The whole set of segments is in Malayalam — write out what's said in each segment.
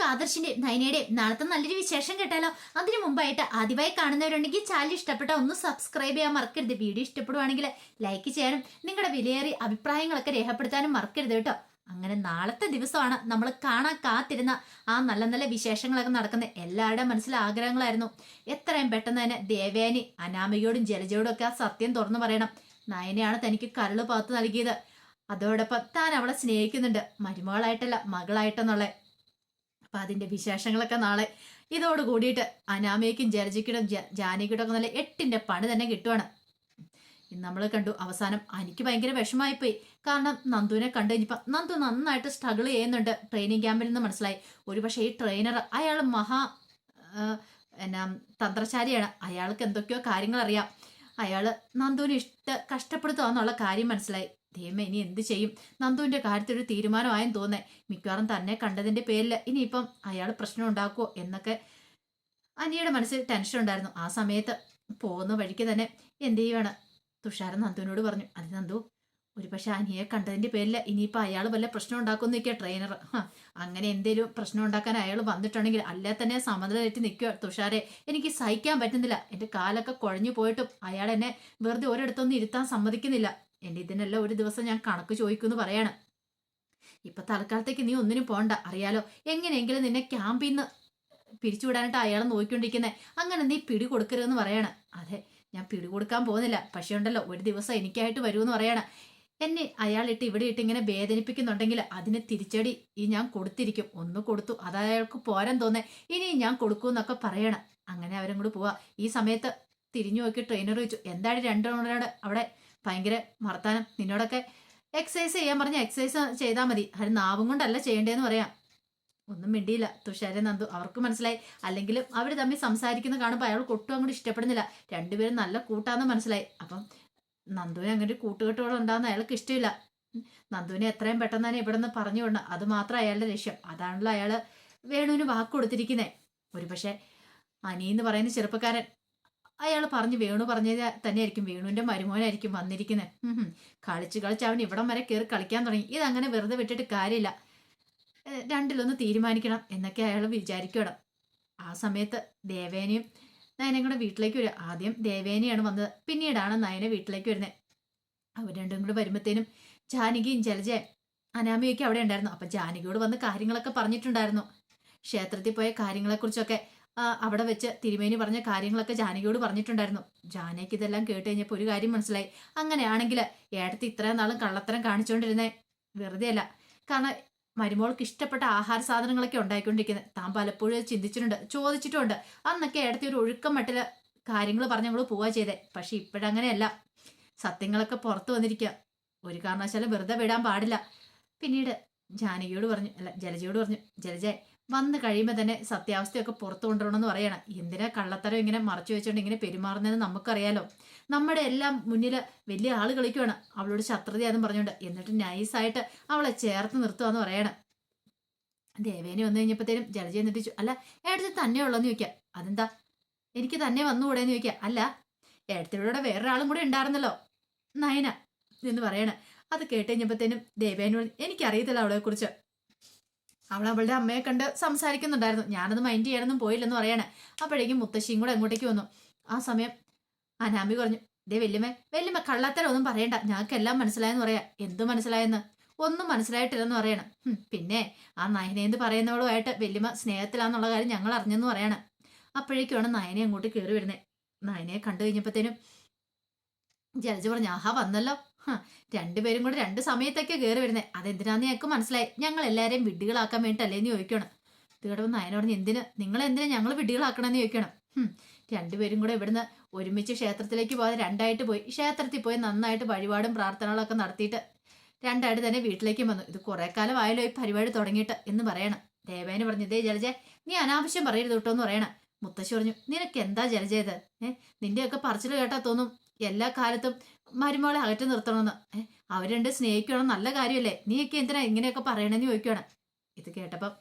നമുക്ക് ആദർശിന്റെ നയനയുടെ നാളത്തെ നല്ലൊരു വിശേഷം കേട്ടാലോ? അതിനു മുമ്പായിട്ട് ആദ്യമായി കാണുന്നവരുണ്ടെങ്കിൽ ചാനൽ ഇഷ്ടപ്പെട്ട ഒന്ന് സബ്സ്ക്രൈബ് ചെയ്യാൻ മറക്കരുത്. വീഡിയോ ഇഷ്ടപ്പെടുവാണെങ്കിൽ ലൈക്ക് ചെയ്യാനും നിങ്ങളുടെ വിലയേറിയ അഭിപ്രായങ്ങളൊക്കെ രേഖപ്പെടുത്താനും മറക്കരുത് കേട്ടോ. അങ്ങനെ നാളത്തെ ദിവസമാണ് നമ്മൾ കാണാൻ കാത്തിരുന്ന ആ നല്ല നല്ല വിശേഷങ്ങളൊക്കെ നടക്കുന്ന എല്ലാവരുടെ മനസ്സിലെ ആഗ്രഹങ്ങളായിരുന്നു. എത്രയും പെട്ടെന്ന് തന്നെ ദേവേനി അനാമികയോടും ജലജയോടും ഒക്കെ ആ സത്യം തുറന്നു പറയണം. നയനയാണ് തനിക്ക് കരൾ പാത്ത് നൽകിയത്. അതോടൊപ്പം താൻ അവളെ സ്നേഹിക്കുന്നുണ്ട്. മരുമകളായിട്ടല്ല മകളായിട്ടെന്നുള്ള. അപ്പൊ അതിന്റെ വിശേഷങ്ങളൊക്കെ നാളെ ഇതോട് കൂടിയിട്ട് അനാമയ്ക്കും ജർജിക്കിടും ജാനകിയുടെ ഒക്കെ നല്ല എട്ടിന്റെ പണി തന്നെ കിട്ടുവാണ്. ഇന്ന് നമ്മൾ കണ്ടു അവസാനം എനിക്ക് ഭയങ്കര വിഷമായിപ്പോയി. കാരണം നന്ദുവിനെ കണ്ടു കഴിഞ്ഞപ്പോൾ നന്ദു നന്നായിട്ട് സ്ട്രഗിൾ ചെയ്യുന്നുണ്ട്. ട്രെയിനിങ് ക്യാമ്പിൽ നിന്ന് മനസ്സിലായി. ഒരുപക്ഷെ ഈ ട്രെയിനർ അയാൾ മഹാ എന്നാ തന്ത്രശാലിയാണ്. അയാൾക്ക് എന്തൊക്കെയോ കാര്യങ്ങൾ അറിയാം. അയാൾ നന്ദുവിനെ ഇഷ്ട കഷ്ടപ്പെടുത്തുക എന്നുള്ള കാര്യം മനസ്സിലായി. ദൈവമേ ഇനി എന്ത് ചെയ്യും? നന്ദുവിന്റെ കാര്യത്തിൽ ഒരു തീരുമാനമായെന്ന് തോന്നേ. മിക്കവാറും തന്നെ കണ്ടതിന്റെ പേരിൽ ഇനിയിപ്പം അയാൾ പ്രശ്നം ഉണ്ടാക്കുമോ എന്നൊക്കെ അനിയുടെ മനസ്സിൽ ടെൻഷൻ ഉണ്ടായിരുന്നു. ആ സമയത്ത് പോകുന്ന വഴിക്ക് തന്നെ എന്ത് ചെയ്യുവാണ്? തുഷാരൻ നന്ദുവിനോട് പറഞ്ഞു അത് നന്ദു ഒരു പക്ഷെ അനിയെ കണ്ടതിന്റെ പേരിൽ ഇനിയിപ്പോൾ അയാൾ വല്ല പ്രശ്നം ഉണ്ടാക്കുമെന്ന് നിൽക്കുക ട്രെയിനർ അങ്ങനെ എന്തേലും പ്രശ്നം ഉണ്ടാക്കാൻ അയാൾ വന്നിട്ടുണ്ടെങ്കിൽ അല്ലേ തന്നെ സമനിലേറ്റ് നിൽക്കുക. തുഷാരെ എനിക്ക് സഹിക്കാൻ പറ്റുന്നില്ല. എന്റെ കാലൊക്കെ കുഴഞ്ഞു പോയിട്ടും അയാൾ എന്നെ വെറുതെ ഒരിടത്തൊന്നും ഇരുത്താൻ സമ്മതിക്കുന്നില്ല. എന്റെ ഇതിനെല്ലാം ഒരു ദിവസം ഞാൻ കണക്ക് ചോദിക്കുമെന്ന് പറയാണ്. ഇപ്പൊ തൽക്കാലത്തേക്ക് നീ ഒന്നിനും പോണ്ട അറിയാലോ? എങ്ങനെയെങ്കിലും നിന്നെ ക്യാമ്പിൽ നിന്ന് പിരിച്ചുവിടാനായിട്ട് അയാൾ നോക്കിക്കൊണ്ടിരിക്കുന്നത് അങ്ങനെ നീ പിടി കൊടുക്കരുതെന്ന് പറയാണ്. അതെ ഞാൻ പിടി കൊടുക്കാൻ പോകുന്നില്ല. പക്ഷേ ഉണ്ടല്ലോ ഒരു ദിവസം എനിക്കായിട്ട് വരുമെന്ന് പറയാണ്. എന്നെ അയാളിട്ട് ഇവിടെ ഇട്ട് ഇങ്ങനെ വേദനിപ്പിക്കുന്നുണ്ടെങ്കിൽ അതിന് തിരിച്ചടി ഈ ഞാൻ കൊടുത്തിരിക്കും. ഒന്ന് കൊടുത്തു അത് അയാൾക്ക് പോരാൻ തോന്നേ. ഇനി ഞാൻ കൊടുക്കൂന്നൊക്കെ പറയണം. അങ്ങനെ അവരും കൂടി പോവാ. ഈ സമയത്ത് തിരിഞ്ഞു നോക്കി ട്രെയിനർ ചോദിച്ചു എന്താണ് രണ്ടോട് അവിടെ ഭയങ്കര മർത്താനം നിന്നോടൊക്കെ എക്സസൈസ് ചെയ്യാൻ പറഞ്ഞ എക്സസൈസ് ചെയ്താൽ മതി. അത് നാവും കൊണ്ടല്ല ചെയ്യേണ്ടതെന്ന് പറയാം. ഒന്നും മിണ്ടിയില്ല. തുഷാരെ നന്ദു അവർക്ക് മനസ്സിലായി. അല്ലെങ്കിലും അവർ തമ്മിൽ സംസാരിക്കുന്ന കാണുമ്പോൾ അയാൾ ഒട്ടും അങ്ങോട്ട് ഇഷ്ടപ്പെടുന്നില്ല. രണ്ടുപേരും നല്ല കൂട്ടാന്ന് മനസ്സിലായി. അപ്പം നന്ദുവിന് അങ്ങനെ ഒരു കൂട്ടുകെട്ടുകൾ ഉണ്ടാകുന്ന അയാൾക്ക് ഇഷ്ടമില്ല. നന്ദുവിനെ എത്രയും പെട്ടെന്ന് തന്നെ ഇവിടെ നിന്ന് പറഞ്ഞു വിടണം. അത് മാത്രം അയാളുടെ ലക്ഷ്യം. അതാണല്ലോ അയാൾ വേണുവിന് വാക്ക് കൊടുത്തിരിക്കുന്നത് ഒരുപക്ഷെ അനി എന്ന് പറയുന്ന ചെറുപ്പക്കാരൻ അയാൾ പറഞ്ഞു വേണു പറഞ്ഞത് തന്നെയായിരിക്കും. വേണുവിന്റെ മരുമോനായിരിക്കും വന്നിരിക്കുന്നത് കളിച്ച് കളിച്ച് അവൻ ഇവിടം വരെ കയറി കളിക്കാൻ തുടങ്ങി. ഇതങ്ങനെ വെറുതെ വിട്ടിട്ട് കാര്യമില്ല. രണ്ടിലൊന്ന് തീരുമാനിക്കണം എന്നൊക്കെ അയാൾ വിചാരിക്കണം ആ സമയത്ത് ദേവേനയും നയനയും കൂടെ വീട്ടിലേക്ക് വരിക. ആദ്യം ദേവേനയാണ് വന്നത്. പിന്നീടാണ് നയന വീട്ടിലേക്ക് വരുന്നത് അവർ രണ്ടും കൂടെ വരുമ്പോഴത്തേനും ജാനകിയും ജലജയും അനാമിയൊക്കെ അവിടെ ഉണ്ടായിരുന്നു. അപ്പൊ ജാനകിയോട് വന്ന് കാര്യങ്ങളൊക്കെ പറഞ്ഞിട്ടുണ്ടായിരുന്നു. ക്ഷേത്രത്തിൽ പോയ കാര്യങ്ങളെക്കുറിച്ചൊക്കെ അവിടെ വെച്ച് തിരുമേനി പറഞ്ഞ കാര്യങ്ങളൊക്കെ ജാനകിയോട് പറഞ്ഞിട്ടുണ്ടായിരുന്നു. ജാനകിക്ക് ഇതെല്ലാം കേട്ട് കഴിഞ്ഞപ്പോൾ ഒരു കാര്യം മനസ്സിലായി. അങ്ങനെയാണെങ്കിൽ ഏടത്തി ഇത്രയും നാളും കള്ളത്തരം കാണിച്ചുകൊണ്ടിരുന്നേ വെറുതെ അല്ല. കാരണം മരുമോൾക്ക് ഇഷ്ടപ്പെട്ട ആഹാര സാധനങ്ങളൊക്കെ ഉണ്ടായിക്കൊണ്ടിരിക്കുന്നത് താൻ പലപ്പോഴും ചിന്തിച്ചിട്ടുണ്ട് ചോദിച്ചിട്ടുണ്ട് അന്നൊക്കെ ഏടത്തി ഒരു ഒഴുക്കം മട്ടിൽ കാര്യങ്ങൾ പറഞ്ഞ് ഞങ്ങൾ പോവാ ചെയ്തേ. പക്ഷെ ഇപ്പോഴങ്ങനെയല്ല. സത്യങ്ങളൊക്കെ പുറത്തു വന്നിരിക്കുക ഒരു കാരണവശാലും വെറുതെ വിടാൻ പാടില്ല. പിന്നീട് ജാനകിയോട് പറഞ്ഞു അല്ല ജലജയോട് പറഞ്ഞു ജലജ വന്ന് കഴിയുമ്പോൾ തന്നെ സത്യാവസ്ഥയൊക്കെ പുറത്തു കൊണ്ടുവരണമെന്ന് പറയണം. എന്തിനാ കള്ളത്തരം ഇങ്ങനെ മറച്ചു വെച്ചുകൊണ്ട് ഇങ്ങനെ പെരുമാറുന്നതെന്ന് നമുക്കറിയാലോ. നമ്മുടെ എല്ലാം മുന്നിൽ വലിയ ആൾ കളിക്കുവാണ്. അവളോട് ശത്രുതയാന്നും പറഞ്ഞുകൊണ്ട് എന്നിട്ട് നൈസായിട്ട് അവളെ ചേർത്ത് നിർത്തുകയെന്ന് പറയണം. ദേവേനെ വന്നു കഴിഞ്ഞപ്പോഴത്തേനും ജലജ എന്നിട്ട് അല്ല ഏടത്തി തന്നെ ഉള്ളെന്ന് ചോദിക്കാം. അതെന്താ? എനിക്ക് തന്നെ വന്നുകൂടെയെന്ന് ചോദിക്കുക അല്ല ഏടത്തിലൂടെ വേറൊരാളും കൂടെ ഉണ്ടായിരുന്നല്ലോ. നയന എന്ന് പറയണേ. അത് കേട്ട് കഴിഞ്ഞപ്പോഴത്തേനും ദേവേനോട് എനിക്കറിയത്തില്ല അവളെ കുറിച്ച് അവൾ അവളുടെ അമ്മയെ കണ്ട് സംസാരിക്കുന്നുണ്ടായിരുന്നു. ഞാനത് മൈൻഡ് ചെയ്യാനൊന്നും പോയില്ലെന്ന് പറയാണ്. അപ്പോഴേക്കും മുത്തശ്ശിയും കൂടെ അങ്ങോട്ടേക്ക് വന്നു. ആ സമയം അനാമി പറഞ്ഞു ദേ വല്യമ്മ വല്യമ്മ കള്ളത്തരം ഒന്നും പറയണ്ട. ഞങ്ങൾക്കെല്ലാം മനസ്സിലായെന്ന് പറയാ. എന്തു മനസ്സിലായെന്ന്? ഒന്നും മനസ്സിലായിട്ടില്ലെന്ന് പറയണം. പിന്നെ ആ നയനേന്ത് പറയുന്നവളുമായിട്ട് വല്യമ്മ സ്നേഹത്തിലാന്നുള്ള കാര്യം ഞങ്ങൾ അറിഞ്ഞെന്ന് പറയാണ്. അപ്പോഴേക്കുമാണ് നയനെ അങ്ങോട്ട് കയറി വരുന്നത് നയനയെ കണ്ടു കഴിഞ്ഞപ്പോഴത്തേനും ജലജ പറഞ്ഞു ആഹാ വന്നല്ലോ. രണ്ടുപേരും കൂടെ രണ്ട് സമയത്തൊക്കെ കയറി വരുന്നത് അതെന്തിനാന്ന് ഞങ്ങൾക്ക് മനസ്സിലായി. ഞങ്ങൾ എല്ലാവരെയും വിഡ്ഢികളാക്കാൻ വേണ്ടിയിട്ടല്ലേ എന്ന് ചോദിക്കണം. തീടെ നയന പറഞ്ഞു എന്തിന്? നിങ്ങൾ എന്തിനാ ഞങ്ങൾ വിഡ്ഢികളാക്കണമെന്ന് ചോദിക്കണം രണ്ടുപേരും കൂടെ ഇവിടുന്ന് ഒരുമിച്ച് ക്ഷേത്രത്തിലേക്ക് പോകാതെ രണ്ടായിട്ട് പോയി. ക്ഷേത്രത്തിൽ പോയി നന്നായിട്ട് വഴിപാടും പ്രാർത്ഥനകളൊക്കെ നടത്തിയിട്ട് രണ്ടായിട്ട് തന്നെ വീട്ടിലേക്കും വന്നു. ഇത് കുറെ കാലം ആയാലും ഈ പരിപാടി തുടങ്ങിയിട്ട് എന്ന് പറയണം. ദേവേനെ പറഞ്ഞു ഇതേ ജലജ നീ അനാവശ്യം പറയരുത് കേട്ടോ എന്ന് പറയണം. മുത്തശ്ശി പറഞ്ഞു നിനക്ക് എന്താ ജലജ ഇത്? ഏഹ് നിന്റെയൊക്കെ പറച്ചിൽ കേട്ടാ തോന്നും. എല്ലാ കാലത്തും മരുമോളെ അകറ്റി നിർത്തണമെന്ന്. ഏഹ് അവർ രണ്ട് സ്നേഹിക്കണം. നല്ല കാര്യമല്ലേ? നീയൊക്കെ എന്തിനാ ഇങ്ങനെയൊക്കെ പറയണമെന്ന് ചോദിക്കുകയാണ് ഇത് കേട്ടപ്പം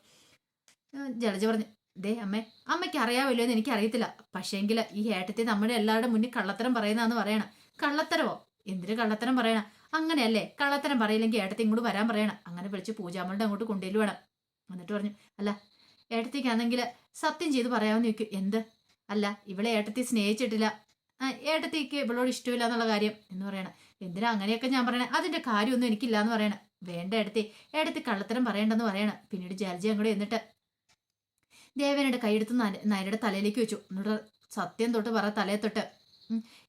ജലജ പറഞ്ഞു ദേ അമ്മേ അമ്മയ്ക്ക് അറിയാമല്ലോ എന്ന് എനിക്ക് അറിയത്തില്ല പക്ഷേങ്കിൽ ഈ ഏട്ടത്തെ നമ്മുടെ എല്ലാവരുടെ മുന്നിൽ കള്ളത്തരം പറയുന്നതെന്ന് പറയണം. കള്ളത്തരമോ? എന്തിനു കള്ളത്തരം പറയണം? അങ്ങനെയല്ലേ കള്ളത്തരം പറയില്ലെങ്കിൽ ഏട്ടത്തെ ഇങ്ങോട്ട് വരാൻ പറയണം. അങ്ങനെ വിളിച്ച് പൂജാമ്മളുടെ അങ്ങോട്ട് കൊണ്ടുവരുവാണ്. എന്നിട്ട് പറഞ്ഞു അല്ല ഏട്ടത്തേക്കാണെങ്കിൽ സത്യം ചെയ്ത് പറയാമെന്ന് ചോദിക്കും. എന്ത്? അല്ല ഇവളെ ഏട്ടത്തെ സ്നേഹിച്ചിട്ടില്ല. ഏട്ടത്തിക്ക് ഇവളോട് ഇഷ്ടമില്ല എന്നുള്ള കാര്യം എന്ന് പറയണം. എന്തിനാ അങ്ങനെയൊക്കെ ഞാൻ പറയണേ? അതിന്റെ കാര്യമൊന്നും എനിക്കില്ല എന്ന് പറയണം. വേണ്ട ഏടത്തി ഏടത്തി കള്ളത്തരം പറയണ്ടെന്ന് പറയണം. പിന്നീട് ജാലജി അങ്ങോട്ട് എന്നിട്ട് ദേവനയുടെ കൈയെടുത്ത് നായരുടെ തലയിലേക്ക് വെച്ചു. എന്നിട്ട് സത്യം തൊട്ട് പറ തലയെ തൊട്ട്.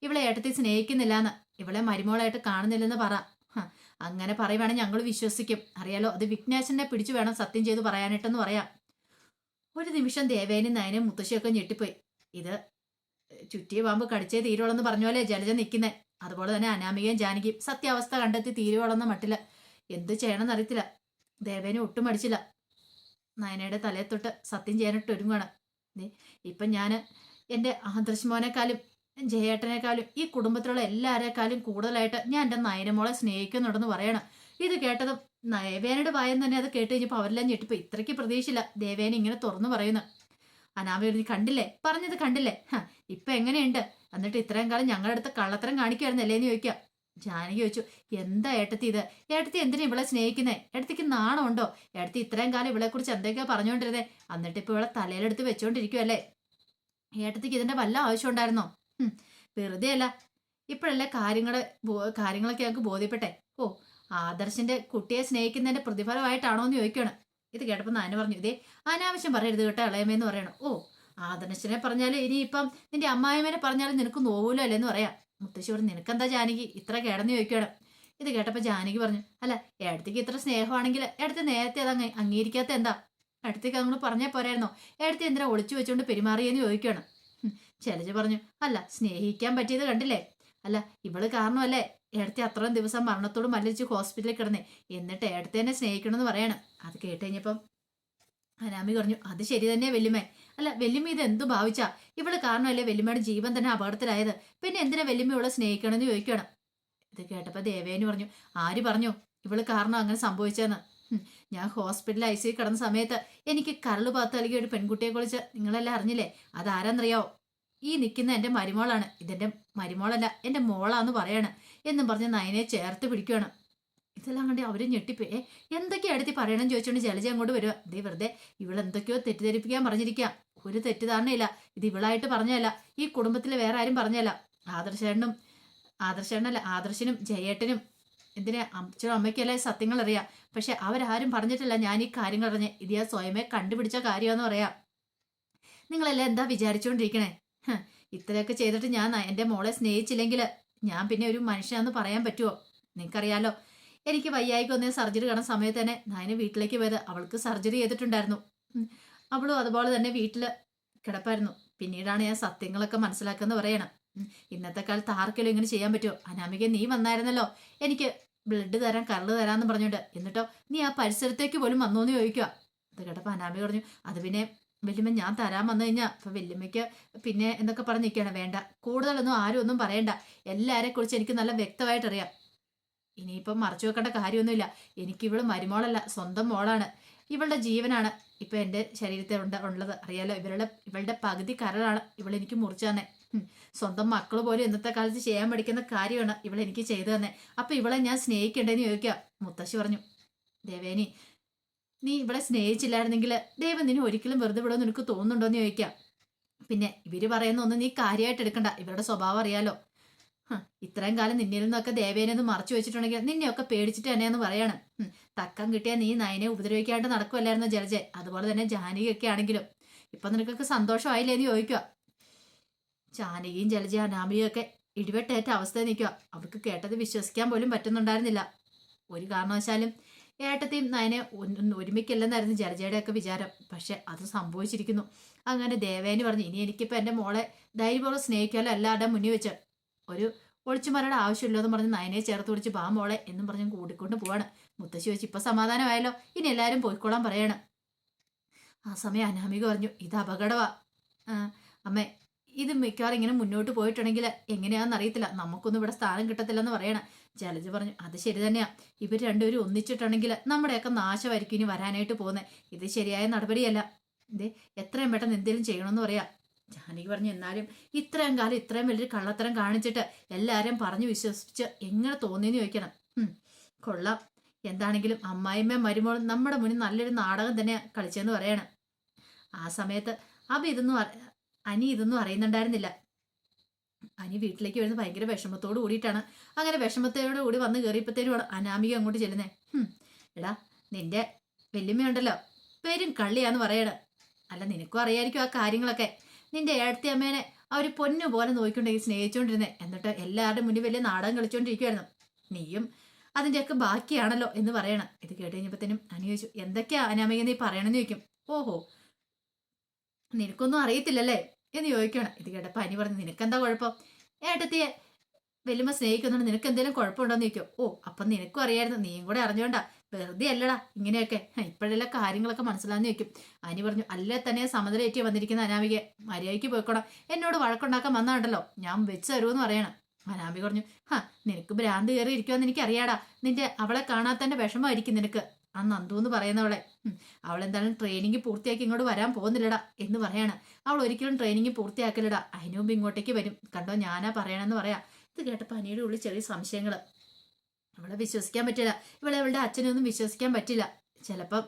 ഇവളെ ഏട്ടത്തി സ്നേഹിക്കുന്നില്ലാന്ന്. ഇവളെ മരുമോളായിട്ട് കാണുന്നില്ലെന്ന് പറ. അങ്ങനെ പറയുവാണെങ്കിൽ ഞങ്ങൾ വിശ്വസിക്കും. അറിയാലോ അത് വിഘ്നേശനെ പിടിച്ചു വേണം സത്യം ചെയ്ത് പറയാനായിട്ടെന്ന് പറയാം. ഒരു നിമിഷം ദേവേനും നയനും മുത്തശ്ശിയൊക്കെ ഞെട്ടിപ്പോയി. ഇത് ചുറ്റിയ പാമ്പ് കടിച്ചേ തീരുവളെന്ന് പറഞ്ഞ പോലെ ജലജ നിൽക്കുന്നേ അതുപോലെ തന്നെ അനാമികയും ജാനകിയും സത്യാവസ്ഥ കണ്ടെത്തി തീരുവളെന്ന മട്ടില്ല എന്ത് ചെയ്യണമെന്ന് അറിയത്തില്ല. ദേവേനെ ഒട്ടും അടിച്ചില്ല നയനയുടെ തലയെ തൊട്ട് സത്യം ചെയ്യാനിട്ട് ഒരുങ്ങുകയാണ് ഇപ്പം ഞാൻ എന്റെ ആദർശ് ജയേട്ടനേക്കാളും ഈ കുടുംബത്തിലുള്ള എല്ലാവരെക്കാളും കൂടുതലായിട്ട് ഞാൻ എന്റെ നയനമോളെ സ്നേഹിക്കുന്നുണ്ടെന്ന് പറയണം. ഇത് കേട്ടതും ദേവേനയുടെ ഭയം തന്നെ അത് കേട്ട് കഴിഞ്ഞപ്പോൾ അവരെല്ലാം ഞെട്ടിപ്പോൾ ഇത്രയ്ക്ക് പ്രതീക്ഷയില്ല. ദേവേനെ ഇങ്ങനെ തുറന്നു പറയുന്നു. അനാമ നീ കണ്ടില്ലേ? പറഞ്ഞത് കണ്ടില്ലേ? ഇപ്പൊ എങ്ങനെയുണ്ട്? എന്നിട്ട് ഇത്രയും കാലം ഞങ്ങളുടെ അടുത്ത് കള്ളത്തരം കാണിക്കുമായിരുന്നല്ലേ എന്ന് ചോദിക്കാം. ജാനകി ചോദിച്ചു എന്താ ഏട്ടത്തി ഇത്? ഏട്ടത്തി എന്തിനാ ഇവളെ സ്നേഹിക്കുന്നേ? ഏട്ടത്തിക്ക് നാണമുണ്ടോ? ഏട്ടത്തി ഇത്രയും കാലം ഇവളെ കുറിച്ച് എന്തൊക്കെയാ പറഞ്ഞുകൊണ്ടിരുന്നേ? എന്നിട്ട് ഇപ്പൊ ഇവളെ തലയിലെടുത്ത് വെച്ചോണ്ടിരിക്കുവല്ലേ? ഏട്ടത്തിക്ക് ഇതിന്റെ വല്ല ആവശ്യം ഉണ്ടായിരുന്നോ വെറുതെ അല്ല ഇപ്പോഴല്ലേ കാര്യങ്ങൾ കാര്യങ്ങളൊക്കെ ഞങ്ങൾക്ക് ബോധ്യപ്പെട്ടെ. ഓ ആദർശിന്റെ കുട്ടിയെ സ്നേഹിക്കുന്നതിന്റെ പ്രതിഫലമായിട്ടാണോ എന്ന് ചോദിക്കണം. ഇത് കേട്ടപ്പോൾ നാന് പറഞ്ഞു ഇതേ അനാവശ്യം പറയരുത് കേട്ടോ ഇളയമേന്ന് പറയണം. ഓ ആദർശനെ പറഞ്ഞാൽ ഇനിയിപ്പം നിന്റെ അമ്മായിമേനെ പറഞ്ഞാലും നിനക്ക് നോവൂലോ അല്ലേന്ന് പറയാം. മുത്തശ്ശി പറഞ്ഞു നിനക്കെന്താ ജാനകി? ഇത്ര കേടന്ന് ചോദിക്കണം ഇത് കേട്ടപ്പോൾ ജാനകി പറഞ്ഞു അല്ല ഏടത്തേക്ക് ഇത്ര സ്നേഹമാണെങ്കിൽ ഏടത്തെ നേരത്തെ അത് അംഗീകരിക്കാത്ത എന്താ? അടുത്തേക്ക് അങ്ങോട്ട് പറഞ്ഞാൽ പോരായിരുന്നോ? ഏടത്തെ എന്തിനാ ഒളിച്ചു വെച്ചുകൊണ്ട് പെരുമാറിയെന്ന് ചോദിക്കണം ശൈലജ പറഞ്ഞു അല്ല സ്നേഹിക്കാൻ പറ്റിയത് കണ്ടില്ലേ? അല്ല ഇവൾ കാരണമല്ലേ? ഏടത്തെ അത്രയും ദിവസം മരണത്തോട് മല്ലിച്ച് ഹോസ്പിറ്റലിൽ കിടന്നേ. എന്നിട്ട് ഏടത്തേനെ സ്നേഹിക്കണമെന്ന് പറയണം. അത് കേട്ട് കഴിഞ്ഞപ്പം അനാമി പറഞ്ഞു അത് ശരി തന്നെയാ വെല്ലുമേ. അല്ല വെല്ലുമ ഇത് എന്തു ഭാവിച്ചാ? ഇവിടെ കാരണമല്ലേ വെല്ലുമയുടെ ജീവൻ തന്നെ അപകടത്തിലായത്? പിന്നെ എന്തിനാ വെല്ലുമ ഇവളെ സ്നേഹിക്കണമെന്ന് ചോദിക്കണം ഇത് കേട്ടപ്പോ ദേവേനു പറഞ്ഞു ആര് പറഞ്ഞു? ഇവൾ കാരണം അങ്ങനെ സംഭവിച്ചതെന്ന്. ഹും, ഞാൻ ഹോസ്പിറ്റലിൽ ഐ സി കിടന്ന സമയത്ത് എനിക്ക് കരൾ പാത്ത് നൽകിയ ഒരു പെൺകുട്ടിയെ കുറിച്ച് നിങ്ങളെല്ലാം അറിഞ്ഞില്ലേ? അതാരെന്നറിയാവോ? ഈ നിൽക്കുന്ന എന്റെ മരുമോളാണ്. ഇതെന്റെ മരുമോളല്ല എന്റെ മോളാന്ന് പറയാണ്. എന്നും പറഞ്ഞ് നയനെ ചേർത്ത് പിടിക്കുകയാണ്. ഇതെല്ലാം കണ്ട് അവർ ഞെട്ടിപ്പോ. എന്തൊക്കെയാ അടുത്ത് പറയണം ചോദിച്ചുകൊണ്ട് ജലജ അങ്ങോട്ട് വരിക ദേ വെറുതെ ഇവളെന്തൊക്കെയോ തെറ്റിദ്ധരിപ്പിക്കാൻ പറഞ്ഞിരിക്കുക ഒരു തെറ്റിദ്ധാരണയില്ല. ഇത് ഇവളായിട്ട് പറഞ്ഞല്ല ഈ കുടുംബത്തിലെ വേറെ ആരും പറഞ്ഞല്ല ആദർശേട്ടനും ആദർശേട്ടനല്ല ആദർശനും ജയേട്ടനും. എന്തിനാ അച്ഛനും അമ്മയ്ക്കല്ലേ സത്യങ്ങൾ അറിയാം പക്ഷെ അവരാരും പറഞ്ഞിട്ടില്ല ഞാൻ ഈ കാര്യങ്ങൾ അറിഞ്ഞ് ഇത് ഞാൻ സ്വയമേ കണ്ടുപിടിച്ച കാര്യമാണെന്ന് പറയാം. നിങ്ങളെല്ലാം എന്താ വിചാരിച്ചുകൊണ്ടിരിക്കണേ ഇത്രയൊക്കെ ചെയ്തിട്ട് ഞാൻ എന്റെ മോളെ സ്നേഹിച്ചില്ലെങ്കിൽ ഞാൻ പിന്നെ ഒരു മനുഷ്യനാന്ന് പറയാൻ പറ്റുമോ നിനക്കറിയാലോ എനിക്ക് വയ്യായിക്ക് ഒന്നേ സർജറി കാണുന്ന സമയത്ത് തന്നെ ഞാൻ വീട്ടിലേക്ക് പോയത്. അവൾക്ക് സർജറി ചെയ്തിട്ടുണ്ടായിരുന്നു. അവളും അതുപോലെ തന്നെ വീട്ടിൽ കിടപ്പായിരുന്നു. പിന്നീടാണ് ഞാൻ സത്യങ്ങളൊക്കെ മനസ്സിലാക്കുന്നത് പറയണം. ഇന്നത്തെ കാലത്ത് ആർക്കെങ്കിലും ഇങ്ങനെ ചെയ്യാൻ പറ്റുമോ അനാമിക നീ വന്നായിരുന്നല്ലോ. എനിക്ക് ബ്ലഡ് തരാൻ കരൾ തരാന്ന് പറഞ്ഞിട്ട് എന്നിട്ടോ നീ ആ പരിസരത്തേക്ക് പോലും വന്നോന്ന് ചോദിക്കുക അത് കേട്ടപ്പോൾ അനാമിക പറഞ്ഞു അത് പിന്നെ വല്യമ്മ ഞാൻ തരാൻ വന്നു കഴിഞ്ഞാൽ അപ്പൊ വല്യമ്മയ്ക്ക് പിന്നെ എന്നൊക്കെ പറഞ്ഞ് നിൽക്കുകയാണ്. വേണ്ട കൂടുതലൊന്നും ആരും ഒന്നും പറയണ്ട. എല്ലാരെ കുറിച്ച് എനിക്ക് നല്ല വ്യക്തമായിട്ട് അറിയാം ഇനിയിപ്പം മറച്ചു വെക്കേണ്ട കാര്യമൊന്നുമില്ല. എനിക്ക് ഇവൾ മരുമോളല്ല സ്വന്തം മോളാണ്. ഇവളുടെ ജീവനാണ് ഇപ്പൊ എന്റെ ശരീരത്തിൽ ഉണ്ട് ഉള്ളത്. അറിയാലോ ഇവരുടെ ഇവളുടെ പകുതി കരളാണ് ഇവളെനിക്ക് മുറിച്ചു തന്നെ. സ്വന്തം മക്കൾ പോലും ഇന്നത്തെ കാലത്ത് ചെയ്യാൻ പഠിക്കുന്ന കാര്യമാണ് ഇവളെനിക്ക് ചെയ്തു തന്നെ. അപ്പൊ ഇവളെ ഞാൻ സ്നേഹിക്കേണ്ടതെന്ന് ചോദിക്കുക. മുത്തശ്ശി പറഞ്ഞു ദേവേനി നീ ഇവളെ സ്നേഹിച്ചില്ലായിരുന്നെങ്കിൽ ദൈവം നിന്നെ ഒരിക്കലും വെറുതെ വിടുമെന്ന് നിനക്ക് തോന്നുന്നുണ്ടോ എന്ന് ചോദിക്കാം. പിന്നെ ഇവർ പറയുന്ന ഒന്നും നീ കാര്യമായിട്ട് എടുക്കണ്ട. ഇവരുടെ സ്വഭാവം അറിയാലോ. ഇത്രയും കാലം നിന്നിൽ നിന്നൊക്കെ ദേവേനെ ഒന്ന് മറച്ചു വെച്ചിട്ടുണ്ടെങ്കിൽ നിന്നെയൊക്കെ പേടിച്ചിട്ട് തന്നെയെന്ന് പറയാണ്. തക്കം കിട്ടിയാൽ നീ നയനെ ഉപദ്രവിക്കാണ്ട് നടക്കുമല്ലായിരുന്നു ജലജെ? അതുപോലെ തന്നെ ജാനകിയൊക്കെ ആണെങ്കിലും. ഇപ്പൊ നിനക്കൊക്കെ സന്തോഷമായില്ലേ എന്ന് ചോദിക്കുക. ജാനകിയും ജലജ അനാമിയും ഒക്കെ ഇടിവെട്ടേറ്റ അവസ്ഥയിൽ നിൽക്കുക. അവർക്ക് കേട്ടത് വിശ്വസിക്കാൻ പോലും പറ്റുന്നുണ്ടായിരുന്നില്ല. ഒരു കാരണവശാലും ഏട്ടത്തെയും നയനെ ഒന്ന് ഒരുമിക്കല്ലെന്നായിരുന്നു ജലജയുടെ ഒക്കെ വിചാരം. പക്ഷെ അത് സംഭവിച്ചിരിക്കുന്നു. അങ്ങനെ ദേവേനി പറഞ്ഞു ഇനി എനിക്കിപ്പോൾ എന്റെ മോളെ ധൈര്യപൂർവം സ്നേഹിക്കാലോ എല്ലാവരുടെ മുന്നിൽ വെച്ച് ഒരു ഒളിച്ചുമരയുടെ ആവശ്യമില്ലെന്ന് പറഞ്ഞ് നയനെ ചേർത്ത് പിടിച്ച് ബാ മോളെ എന്നും പറഞ്ഞ് കൂടിക്കൊണ്ട് പോവാണ്. മുത്തശ്ശി വെച്ച് ഇപ്പം സമാധാനമായല്ലോ? ഇനി എല്ലാവരും പോയിക്കോളാൻ പറയാണ്. ആ സമയം അനാമിക പറഞ്ഞു ഇത് അപകടമാ അമ്മേ ഇത് മിക്കവാറും ഇങ്ങനെ മുന്നോട്ട് പോയിട്ടുണ്ടെങ്കിൽ എങ്ങനെയാണെന്ന് അറിയത്തില്ല. നമുക്കൊന്നും ഇവിടെ സ്ഥാനം കിട്ടത്തില്ലെന്ന് പറയണം. ജലജ പറഞ്ഞു അത് ശരി തന്നെയാ. ഇവർ രണ്ടുപേരും ഒന്നിച്ചിട്ടുണ്ടെങ്കിൽ നമ്മുടെയൊക്കെ നാശമായിരിക്കും ഇനി വരാനായിട്ട് പോകുന്നത്. ഇത് ശരിയായ നടപടിയല്ല. ഇത് എത്രയും പെട്ടെന്ന് എന്തെങ്കിലും ചെയ്യണമെന്ന് പറയാം. ജാനകി പറഞ്ഞു എന്നാലും ഇത്രയും കാലം ഇത്രയും വലിയൊരു കള്ളത്തരം കാണിച്ചിട്ട് എല്ലാവരും പറഞ്ഞു വിശ്വസിച്ച് എങ്ങനെ തോന്നിയെന്ന് ചോദിക്കണം. കൊള്ളാം. എന്താണെങ്കിലും അമ്മായിമ്മ മരുമോളും നമ്മുടെ മുന്നിൽ നല്ലൊരു നാടകം തന്നെ കളിച്ചെന്ന് പറയണം. ആ സമയത്ത് അബ ഇതൊന്നും അനി ഇതൊന്നും അറിയുന്നുണ്ടായിരുന്നില്ല. അനി വീട്ടിലേക്ക് വരുന്ന ഭയങ്കര വിഷമത്തോട് കൂടിയിട്ടാണ്. അങ്ങനെ വിഷമത്തോട് കൂടി വന്ന് കയറിയപ്പോഴത്തേനും അനാമിക അങ്ങോട്ട് ചെല്ലുന്നേ. എടാ നിന്റെ വല്യമ്മയുണ്ടല്ലോ. പേരും കള്ളിയാന്ന് പറയണ അല്ല നിനക്കും അറിയായിരിക്കും ആ കാര്യങ്ങളൊക്കെ. നിന്റെ ഏഴത്തി അമ്മേനെ അവർ പൊന്നു പോലെ നോക്കിക്കൊണ്ടെങ്കിൽ സ്നേഹിച്ചുകൊണ്ടിരുന്നേ എന്നിട്ട് എല്ലാവരുടെ മുന്നിൽ വലിയ നാടകം കളിച്ചുകൊണ്ടിരിക്കുവായിരുന്നു നീയും അതിന്റെയൊക്കെ ബാക്കിയാണല്ലോ എന്ന് പറയണം. ഇത് കേട്ട് കഴിഞ്ഞപ്പോഴത്തേനും അനി ചോദിച്ചു എന്തൊക്കെയാ അനാമിക നീ പറയണമെന്ന് ചോദിക്കും? ഓഹോ നിനക്കൊന്നും അറിയത്തില്ലല്ലേ? എന്ന് ചോദിക്കണം ഇത് കേട്ടപ്പോൾ അനി പറഞ്ഞു നിനക്കെന്താ കുഴപ്പം? ഏട്ടത്തിയെ വലിയമ്മ സ്നേഹിക്കുന്നുണ്ട്. നിനക്ക് എന്തെങ്കിലും കുഴപ്പമുണ്ടോന്ന് ചോദിക്കും. ഓ അപ്പം നിനക്കും അറിയായിരുന്നു. നീയും കൂടെ അറിഞ്ഞോണ്ടാ. വെറുതെ അല്ലടാ ഇങ്ങനെയൊക്കെ. ഇപ്പോഴെല്ലാം കാര്യങ്ങളൊക്കെ മനസ്സിലാന്ന് ചോദിക്കും. അനി പറഞ്ഞു അല്ലേ തന്നെ സമതലേറ്റി വന്നിരിക്കുന്ന അനാമിക. മര്യാദയ്ക്ക് പോയിക്കോണം. എന്നോട് വഴക്കുണ്ടാക്കാൻ വന്നാണ്ടല്ലോ. ഞാൻ വെച്ച് തരുമെന്ന് പറയണം. അനാമിക പറഞ്ഞു ഹാ നിനക്ക് ഭ്രാന്ത് കയറി ഇരിക്കുമെന്ന് എനിക്കറിയാടാ. നിന്റെ അവളെ കാണാത്തന്റെ വിഷമമായിരിക്കും നിനക്ക്. ആ നന്ദു എന്ന് പറയുന്നവളെ അവൾ എന്തായാലും ട്രെയിനിങ് പൂർത്തിയാക്കി ഇങ്ങോട്ട് വരാൻ പോകുന്നില്ലടാ എന്ന് പറയാണ്. അവൾ ഒരിക്കലും ട്രെയിനിങ് പൂർത്തിയാക്കലടാ അതിനു മുമ്പ് ഇങ്ങോട്ടേക്ക് വരും. കണ്ടോ ഞാനാ പറയണമെന്ന് പറയാം. ഇത് കേട്ടപ്പോൾ അനിയുടെ ഉള്ളിൽ ചെറിയ സംശയങ്ങൾ അവളെ വിശ്വസിക്കാൻ പറ്റില്ല. ഇവളെ അവളുടെ അച്ഛനൊന്നും വിശ്വസിക്കാൻ പറ്റില്ല. ചിലപ്പം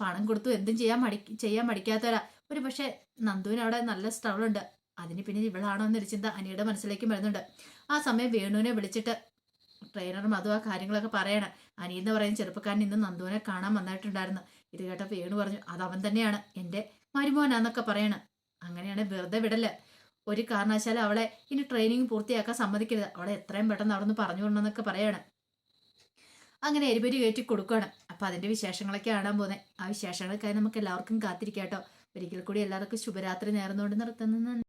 പണം കൊടുത്തു എന്തും ചെയ്യാൻ മടി ചെയ്യാൻ മടിക്കാത്തവരാ. ഒരു പക്ഷേ നന്ദുവിന് അവിടെ നല്ല ഉണ്ട് അതിന് പിന്നെ ഇവളാണോ എന്നൊരു ചിന്ത അനിയുടെ മനസ്സിലേക്ക് വരുന്നുണ്ട്. ആ സമയം വേണുവിനെ വിളിച്ചിട്ട് ട്രെയിനർ മധു ആ കാര്യങ്ങളൊക്കെ പറയണം. അനി എന്ന് പറയുന്ന ചെറുപ്പക്കാരൻ ഇന്ന് നന്ദുവിനെ കാണാൻ വന്നിട്ടുണ്ടായിരുന്നു. ഇത് കേട്ട വേണു പറഞ്ഞു അത് അവൻ തന്നെയാണ് എന്റെ മരുമോനാന്നൊക്കെ പറയണം. അങ്ങനെയാണ് വെറുതെ വിടൽ. ഒരു കാരണവശാലും അവളെ ഇനി ട്രെയിനിങ് പൂർത്തിയാക്കാൻ സമ്മതിക്കരുത്. അവളെ എത്രയും പെട്ടെന്ന് അവിടെ നിന്ന് പറഞ്ഞു കൊണ്ടെന്നൊക്കെ പറയാണ്. അങ്ങനെ എരിപരി കയറ്റി കൊടുക്കുകയാണ് അപ്പം അതിന്റെ വിശേഷങ്ങളൊക്കെ കാണാൻ പോകുന്നത് ആ വിശേഷങ്ങൾക്കായി നമുക്ക് എല്ലാവർക്കും കാത്തിരിക്കാം കേട്ടോ ഒരിക്കൽ കൂടി എല്ലാവർക്കും ശുഭരാത്രി നേർന്നുകൊണ്ട് നിർത്തുന്നു.